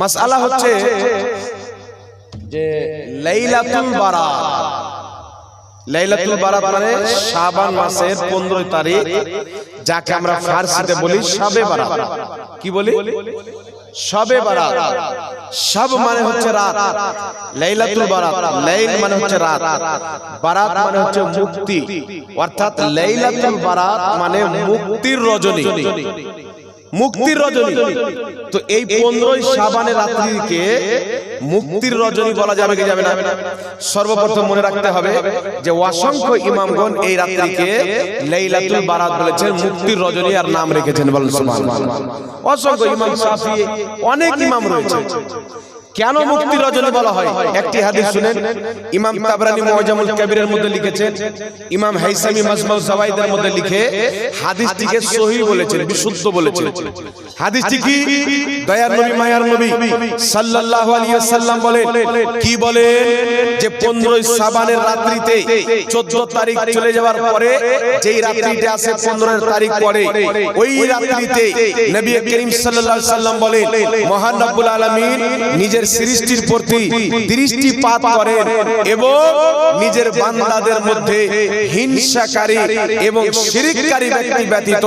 মাসআলা হচ্ছে যে লাইলাতুল বারাত লাইলাতুল বারাত মানে শাবান মাসের 15 তারিখ যাকে আমরা ফারসিতে বলি শবে বারাত কি বলি? শবে বারাত সব মানে হচ্ছে রাত। লাইলাতুল বারাত লাইল মানে হচ্ছে রাত। বারাত মানে হচ্ছে মুক্তি। অর্থাৎ লাইলাতুল বারাত মানে মুক্তির রজনী। মুক্তির রজনী। তো এই পনেরোই সাবানের রাত্রিকে মুক্তির রজনী বলা যাবে কি যাবে না? সর্বপ্রথম মনে রাখতে হবে যে অসংখ্য ইমামগণ এই রাত্রিকে লাইলাতুল বারাত বলেছেন মুক্তির রজনী আর নাম রেখেছেন। বলেন সুবহানাল্লাহ। অসংখ্য ইমাম শাফি অনেক ইমাম রয়েছে। কেন মুক্তি রজনী বলা হয়? একটি হাদিস শুনেন। ইমাম তাবরানি মুআজামুল কাবীরের মধ্যে লিখেছেন। ইমাম হাইসামি মাজমাউ জাওয়াইদের মধ্যে লিখে হাদিসটিকে সহিহ বলেছেন বিশুদ্ধ বলেছেন। হাদিসটি কি? দয়ার নবী মায়ার নবী সাল্লাল্লাহু আলাইহি ওয়াসাল্লাম বলেন কি বলে যে 15 সাবানের রাত্রিতে 14 তারিখ চলে যাওয়ার পরে যেই রাত্রিতে আসে 15 তারিখ পরে ওই রাত্রিতে নবী করিম সাল্লাল্লাহু আলাইহি সাল্লাম বলেন মহান রব্বুল আলামিন নিজের সৃষ্টির প্রতি দৃষ্টিপাত করেন এবং নিজের বান্দাদের মধ্যে হিংসাকারী এবং শিরিককারী ব্যক্তি ব্যতীত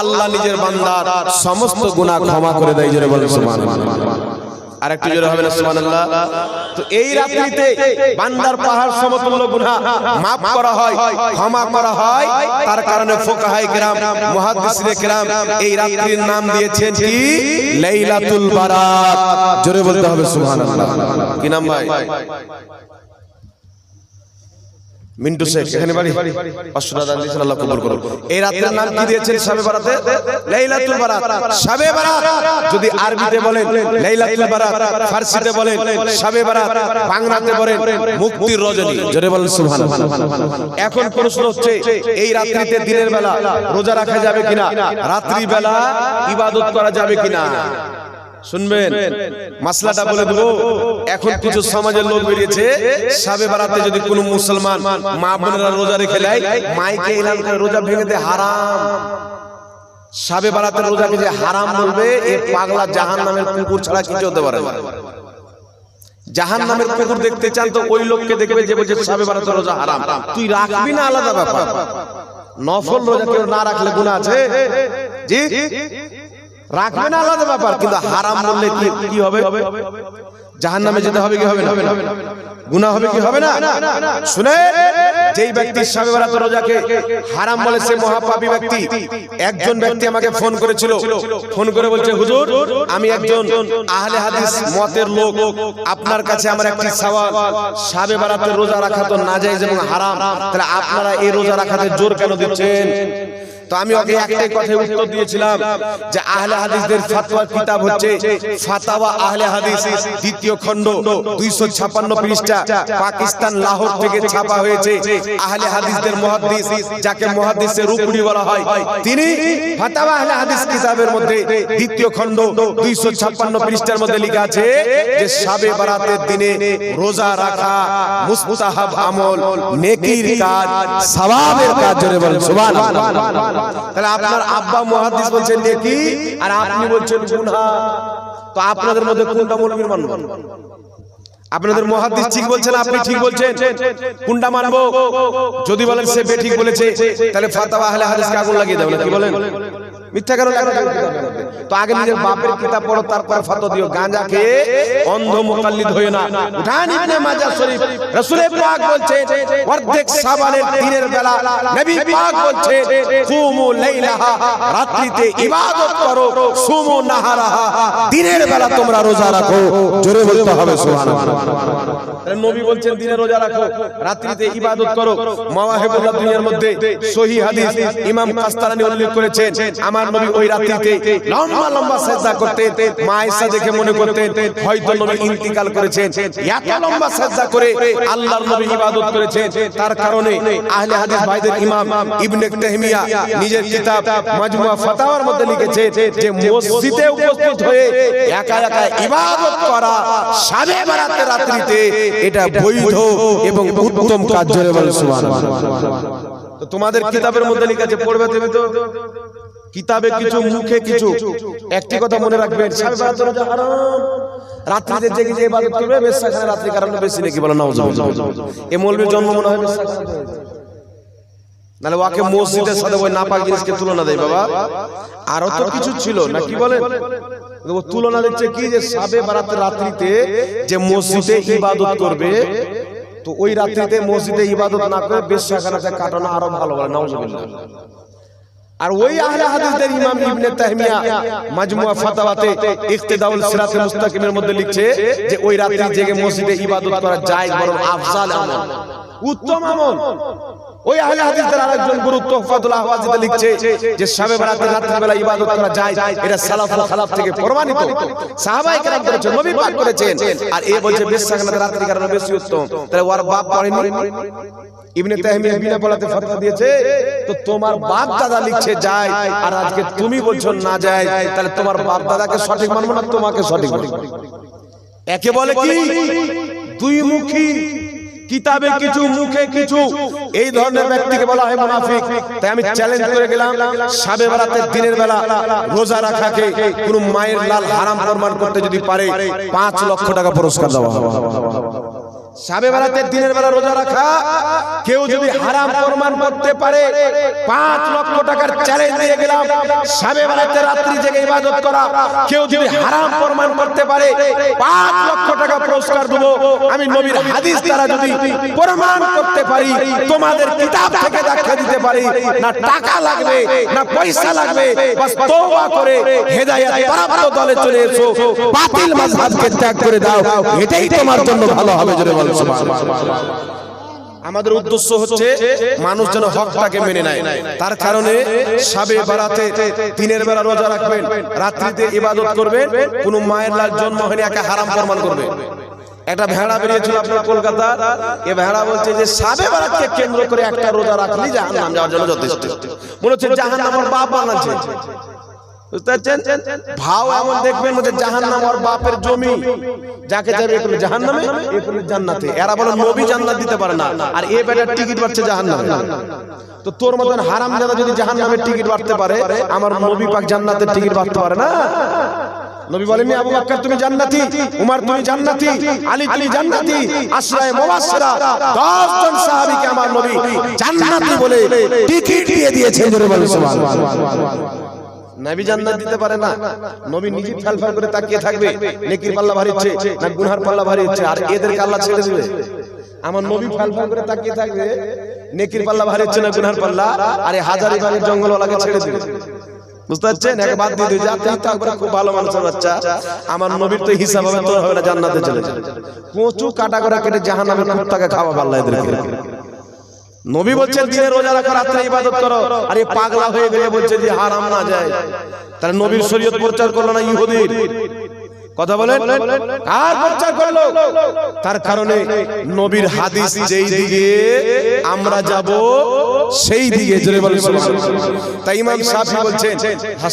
আল্লাহ নিজের বান্দার সমস্ত গুনাহ ক্ষমা করে দেয়, জোরে বলেন সুবহানাল্লাহ। আর একটু জোরে হবে না সুবহানাল্লাহ। তো এই রাত্রিতে বান্দার পাহাড় সমতুল্য গুনাহ maaf করা হয় ক্ষমা করা হয় তার কারণে ফুকাহায়ে کرام মুহাদ্দিসিনে کرام এই রাত্রির নাম দিয়েছেন কি? লাইলাতুল বারাত জোরে বলতে হবে সুবহানাল্লাহ। কি নাম ভাই? মিন্টু শেখ এখানে বাড়ি। কবুল করুন। এই রাতের নাম কি দিয়েছেন শাবে বারাতে? লাইলাতুল বারাত। শাবে বারাত। যদি আরবিতে বলেন লাইলাতুল বারাত ফারসিতে বলেন শাবে বারাত বাংলাতে বলেন মুক্তির রজনী। জোরে বলেন সুবহানাল্লাহ। এখন প্রশ্ন হচ্ছে এই রাত্রিতে দিনের বেলা রোজা রাখা যাবে কিনা? রাত্রি বেলা ইবাদত করা যাবে কিনা? শুনবেন? মাসলাটা বলে দেবো। এখন কিছু সমাজের লোক বেরিয়েছে। সাবে বারাতে যদি কোনো মুসলমান মা বোনেরা রোজা রেখে দেয় মাইকে এলান করে রোজা ভেঙে দেয় হারাম। সাবে বারাতে রোজাকে যে হারাম বলবে এ পাগলা জাহান নামের কুকুর ছাড়া কিছু হতে পারে জাহান নামের কুকুর দেখতে চান তো ওই লোককে দেখবে যে বলছে সাবে বারাতে রোজা হারাম। তুই রাখবি না আলাদা ব্যাপার। নফল রোজা কেউ না রাখলে গুণা আছে? জি? রাখবে না আলাদা ব্যাপার কিন্তু হারাম বললে কি কি হবে? জাহান নামে যেতে হবে কি হবে না? গুনাহ হবে কি হবে না? শুনে যেই ব্যক্তি সাবে বারাত রোজাকে হারাম বলে সে মহাপাপী ব্যক্তি একজন ব্যক্তি আমাকে ফোন করেছিল ফোন করে বলছে হুজুর আমি একজন আহলে হাদিস মতের লোক আপনার কাছে আমার একটি সওয়াল। সাবে বারাতের রোজা রাখা তো নাজায়েজ এবং হারাম। তাহলে আপনারা এই রোজা রাখাতে জোর কেন দিচ্ছেন? তো আমি ওকে একটাই কথায় উত্তর দিয়েছিলাম যে আহলে হাদিসদের ফতোয়ার কিতাব হচ্ছে ফাতাওয়া আহলে হাদিস দ্বিতীয় খণ্ড 256 পৃষ্ঠা পাকিস্তান লাহোর থেকে ছাপা হয়েছে আহলে হাদিসদের মুহাদ্দিস যাকে মুহাদ্দিসের রূপড়ি বলা হয়। তিনি ফাতাওয়া আহলে হাদিস কিতাবের মধ্যে দ্বিতীয় খণ্ড 256 পৃষ্ঠার মধ্যে লেখা আছে যে শাবে বারাতের দিনে রোজা রাখা মুস্তাহাব আমল নেকির কাজ সওয়াবের কাজ জোরে বলেন সুবহানাল্লাহ। তাহলে আপনার আব্বা মহাদিস বলছেন নেকি আর আপনি বলছেন গুনহা তো আপনাদের মধ্যে কোনটা মৌলবীর মানব? আপনাদের মহাদিস ঠিক বলছেন, আপনি ঠিক বলছেন? কোনটা মানবো? যদি বলেন সে ঠিক বলেছে, তাহলে ফাতাওয়া আহলে হাদিসকে আগুন লাগিয়ে দাও কি বলেন? মিথ্যা কেন তো আগে নিজের বাপের কিতাব পড়ো, তারপর ফতোয়া দিও। গাঁজা খেয়ে অন্ধ মুকাল্লিদ হইও না। উঠান ইবনে মাজাহ শরীফ। রাসূল পাক বলছে অর্ধেক সাবানের দিনের বেলা নবী পাক বলছে কুমু লাইলাহা, রাত্রিতে ইবাদত করো, সুমু নাহারাহা, দিনের বেলা তোমরা রোজা রাখো। জোরে বলতে হবে, সুবহানাল্লাহ। নবী বলছেন, দিনে রোজা রাখো, রাত্রিতে ইবাদত করো। মাওয়াহিবুল্লাহ দুনিয়ার মধ্যে সহিহ হাদিস ইমাম কাস্তালানি উল্লেখ করেছেন, আমার নবী ওই রাত্রিতে লম্বা লম্বা সেজদা করতেন মা আয়েশা দেখে মনে করতেন হয়তো নবী ইন্তিকাল করেছেন। এত লম্বা সেজদা করে আল্লাহর নবী ইবাদত করেছেন। তার কারণে আহলে হাদিস ভাইদের ইমাম ইবনে তাহমিয়া নিজের কিতাব মাজমুয়া ফাতাওয়ার মধ্যে লিখেছে যে মসজিদে উপস্থিত হয়ে একা একা ইবাদত করা সাবে বারাতে রাত্রিতে এটা বৈধ এবং উত্তম কাজ জোরে বলে সুবহানাল্লাহ। তো তোমাদের কিতাবের মধ্যে লেখা আছে পড়বে তুমি তো। কিতাবে কিছু মুখে কিছু। একটি কথা মনে রাখবেন রাত্রিতে জেগে যে ইবাদত করবে রাত্রি কারণে বেশি নাকি বলে এ মৌলবীর জন্ম মনে হয় নাহলে ওকে মসজিদের সাথে ওই নাপাক জিনিসকে তুলনা দেয় বাবা। আরও তো কিছু ছিল না কি বলেন? ও তুলনা দিচ্ছে কি যে সাবে বারাতের রাত্রিতে যে মসজিদে ইবাদত করবে তো ওই রাত্রিতে মসজিদে ইবাদত না করে বেশ কাটানো আরও ভালো বলে নাউজুবিল্লাহ আর ওই আহলে হাদিসদের ইমাম ইবনে তাহমিয়া মাজমুয়া ফাতাওয়াতে ইক্তিদাউল সিরাতুল মুস্তাকিমের মধ্যে লিখছে যে ওই রাতে জেগে মসজিদে ইবাদত করা যায় বরং আফজাল আমল। উত্তম আমল। ওই আহলে হাদিসদের আরেকজন আহওয়াজিতে লিখছে যে ইবাদত করা যায়, এটা সালাফ ও থেকে প্রমাণিত। সাহাবায়ে কেরাম নবী পাক করেছেন। আর এ বলছে রাতের বেশি উত্তম। তাহলে ওর বাপ পড়েনি? ইবনে বিনা ফতোয়া দিয়েছে, তো তোমার বাপ দাদা লিখছে, যায়। আর আজকে তুমি বলছো, না যায়। তাহলে তোমার বাপ দাদাকে সঠিক মানবো না তোমাকে সঠিক মানবো একে বলে কি? দুই মুখী কিতাবে কিছু মুখে কিছু। এই ধরনের ব্যক্তিকে বলা হয় মুনাফিক। তাই আমি চ্যালেঞ্জ করে গেলাম সাবে বেলাতে দিনের বেলা রোজা রাখাকে কোন মায়ের লাল হারাম প্রমাণ করতে যদি পারে পাঁচ লক্ষ টাকা পুরস্কার দেওয়া হবে। সাবে বেলাতে দিনের বেলা রোজা রাখা কেউ যদি হারাম প্রমাণ করতে পারে পাঁচ লক্ষ টাকার চ্যালেঞ্জ দিয়ে গেলাম। সাবে বেলাতে রাত্রি জেগে ইবাদত করা কেউ যদি হারাম প্রমাণ করতে পারে পাঁচ লক্ষ টাকা পুরস্কার দেবো। আমি নবীর হাদিস দ্বারা যদি প্রমাণ করতে পারি তোমাদের কিতাব থেকে দেখা দিতে পারি না টাকা লাগবে না পয়সা লাগবে বাস তওবা করে হেদায়েত প্রাপ্ত দলে চলে এসো। বাতিল মাযহাবকে ত্যাগ করে দাও এটাই তোমার জন্য ভালো হবে জোরে বলো আমাদের উদ্দেশ্য হচ্ছে মানুষ যেন হকটাকে মেনে নেয়। তার কারণে সাবে বারাতে দিনের বেলা রোজা রাখবেন রাত্রিতে ইবাদত করবেন কোন মায়ের লাল জন্ম হয়নি একা হারাম প্রমাণ করবে একটা ভেড়া বেরিয়েছিল আপনার কলকাতা এ ভেড়া বলছে যে সাবে বারাতকে কেন্দ্র করে একটা রোজা রাখলি জাহান্নাম যাওয়ার জন্য যথেষ্ট। মনে হচ্ছে জাহান্নাম আমার বাপ বানাচ্ছে। বুঝতে পারছেন ভাও এমন দেখবেন মধ্যে জাহান্নাম ওর বাপের জমি। যাকে যাবে এগুলো জাহান্নামে এগুলো জান্নাতে। এরা বলে নবী জান্নাত দিতে পারে না। আর এ বেটার টিকিট পাচ্ছে জাহান্নামে। তো তোর মতন হারাম জাদা যদি জাহান্নামের টিকিট বাড়তে পারে, আমার নবী পাক জান্নাতের টিকিট বাড়তে পারে না। নবী বলেননি আবু বকর তুমি জান্নাতি, উমর, তুমি জান্নাতি, আলী, তুমি জান্নাতি, আশরায়ে মুবাশশিরা 10 জন সাহাবীকে আমার নবী জান্নাতি বলে টিকিট দিয়ে দিয়েছেন জোরে বলেন সুবহানাল্লাহ। নবী জান্নাত দিতে পারে না। নবী নিজে ফেলফেল করে তাকিয়ে থাকবে, নেকির পাল্লা ভারী হচ্ছে না গুনহার পাল্লা ভারী হচ্ছে আর এদেরকে আল্লাহ ছেড়ে দিবে। আমার নবী ফেলফেল করে তাকিয়ে থাকবে, নেকির পাল্লা ভারী হচ্ছে না গুনহার পাল্লা, আর এই হাজারি জঙ্গলওয়ালাকে ছেড়ে দিবে। বুঝতে পারছেন? এক বাদ দিয়ে দিই যাতে থাকবে খুব ভালো মানুষের বাচ্চা আমার নবীর তো হিসাব হবে, তোর হবে না, জান্নাতে চলে যাবে। কচু কাটা করে কেটে জাহান্নামের কুত্তাকে খাওয়া পাল্লা এদেরকে। নবী বলছেন দিনে রোজা রাখো রাত্রে ইবাদত করো। আর এই পাগলা হয়ে গেলে বলছে যে হারাম না যায়। তাহলে নবীর শরীয়ত প্রচার করল না ইহুদির? কথা বলেন? আর প্রচার করল? তার কারণে নবীর হাদিস যেই দিকে আমরা যাব সেই দিকে জোরে বলেন তাই ইমাম শাফি বলছেন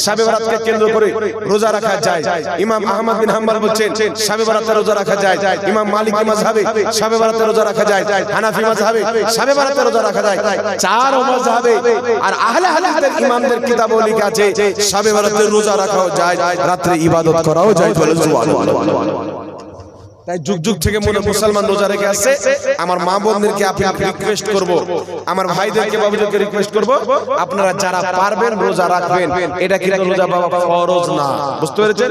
শাবে বারাতকে কেন্দ্র করে রোজা রাখা যায়। ইমাম আহমদ বিন হাম্বল বলছেন শাবে বারাতে রোজা রাখা যায়। ইমাম মালিকি মাযহাবে শাবে বারাতে রোজা রাখা যায়। হানাফি মাযহাবে শাবে বারাতে রোজা রাখা যায়। চার মাযহাবে আর আহলে হাদিসের ইমামদের কিতাবও লেখা আছে শাবে বারাতে রোজা রাখাও যায় রাতে ইবাদত করাও যায় বলে তাই যুগ যুগ থেকে মনে মুসলমান রোজা রেখে আসছে। আমার মা বোনদেরকে রিকোয়েস্ট করব। আমার ভাইদেরকে, বাবুদেরকে রিকোয়েস্ট করব। আপনারা যারা পারবেন রোজা রাখবেন। এটা রোজা বাবা ফরজ না। বুঝতে পেরেছেন?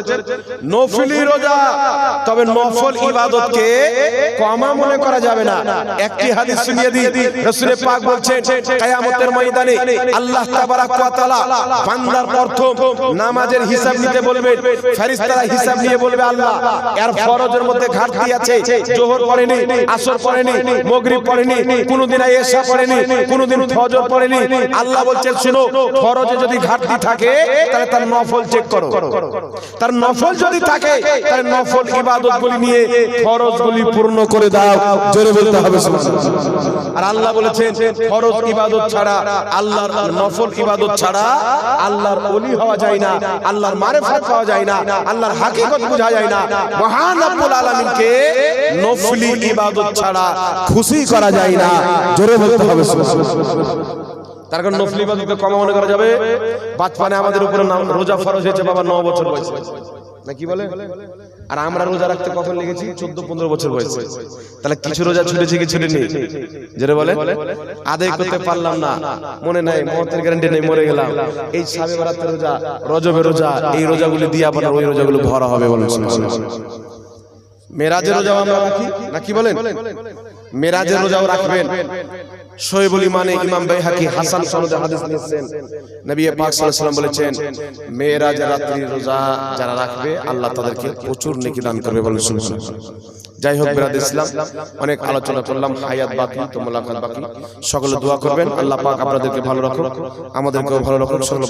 রোজা। তবে নফল ইবাদতকে কমা মনে করা যাবে না। একটি হাদিস শুনিয়ে পাক বলছেন, কিয়ামতের ময়দানে আল্লাহ তাবারাক ওয়া তাআলা বান্দার প্রথম নামাজের হিসাব নিতে বলবেন। ফেরেশতারা হিসাব নিয়ে বলবে আল্লাহ, এর ফরজের মধ্যে ঘাটতি আছে জোহর পড়েনি আসর পড়েনি মাগরিব পড়েনি কোনদিন এশা পড়েনি কোনদিন ফজর পড়েনি। আল্লাহ বলছেন শুনো ফরজে যদি ঘাটতি থাকে তাহলে তার নফল চেক করো। তার নফল যদি থাকে তাহলে নফল ইবাদতগুলি নিয়ে ফরজগুলি পূর্ণ করে দাও জোরে বলতে হবে আর আল্লাহ বলেছেন ফরজ ইবাদত ছাড়া আল্লাহর নফল ইবাদত ছাড়া আল্লাহর ওলি হওয়া যায় না আল্লাহর মারেফত পাওয়া যায় না আল্লাহর হাকিকত বোঝা যায় না। মহান রব্বুল আলামিন কে নফলি ইবাদত ছাড়া খুশি করা যায় না। জোরে বলতে হবে তার কারণ নফলি ইবাদতকে কম মনে করা যাবে। বাচপানে আমাদের উপরে রোজা ফরজ হয়েছে, বাবা ন বছর বয়সে। না, কি বলে? আর আমরা রোজা রাখতে কখন লেগেছি চোদ্দ পনেরো বছর বয়সে। তাহলে কিছু রোজা ছুটেছে কি ছুটেনি যেটা বলে? আদায় করতে পারলাম না। মনে নাই মহতের গ্যারান্টি নেই, মরে গেলাম। এই সাবে রোজা রজবে রোজা, এই রোজাগুলি দিয়ে আপনার ওই রোজাগুলো ভরা হবে বলেন মেরাজের রোজাও আমরা রাখি? না কি বলেন? মেরাজের রোজাও রাখবেন। শোয়েবুল ইমানে ইমাম বাইহাকি হাসান সনদে হাদিস নিয়েছেন। নবী পাক সাল্লাল্লাহু আলাইহি বলেছেন মেরাজের রাত্রির রোজা যারা রাখবে আল্লাহ তাদেরকে প্রচুর নেকি দান করবে বলেন সুবহানাল্লাহ। যাই হোক বিরাদ ইসলাম অনেক আলোচনা করলাম হায়াত বাকি তো মোলাকাত বাকি। সকলে দোয়া করবেন আল্লাহ পাক আপনাদেরকে ভালো রাখুক আমাদেরকেও ভালো রাখুক সকলে